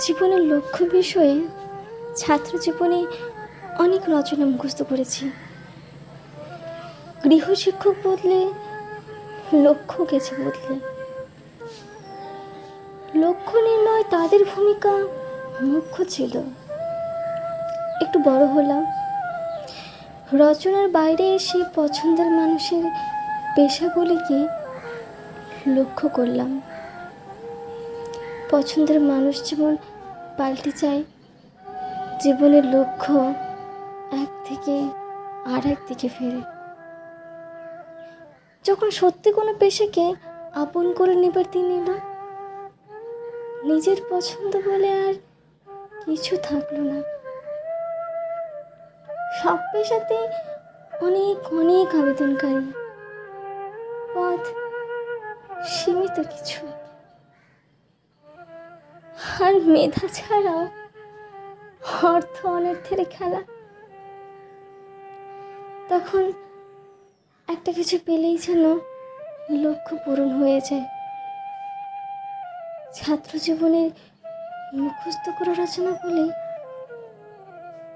জীবনের লক্ষ্য বিষয়ে ছাত্র জীবনে অনেক রচনা মুখস্থ করেছি। গৃহশিক্ষক বদলে লক্ষ্য গেছে বদলে। লক্ষ্য নির্ণয় তাদের ভূমিকা মুখ্য ছিল। একটু বড় হলাম। রচনার বাইরে এসে পছন্দের মানুষের পেশাগুলিকে লক্ষ্য করলাম। পছন্দের মানুষ যেমন পাল্টে যায় জীবনের লক্ষ্য এক থেকে আর এক দিকে ফেরে। যখন সত্যি কোনো পেশাকে আপন করে নেবার দিন এলো, নিজের পছন্দ বলে আর কিছু থাকল না। সব পেশাতে অনেক অনেক আবেদনকারী। পথ সীমিত কিছু। আর মেধা ছাড়া অর্থ অনর্থের খেলা। তখন একটা কিছু পেলেই যেন লক্ষ্য পূরণ হয়ে যায়। ছাত্র জীবনের মুখস্থ করা রচনা বলে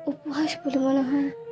উপহাস বলে মনে হয়।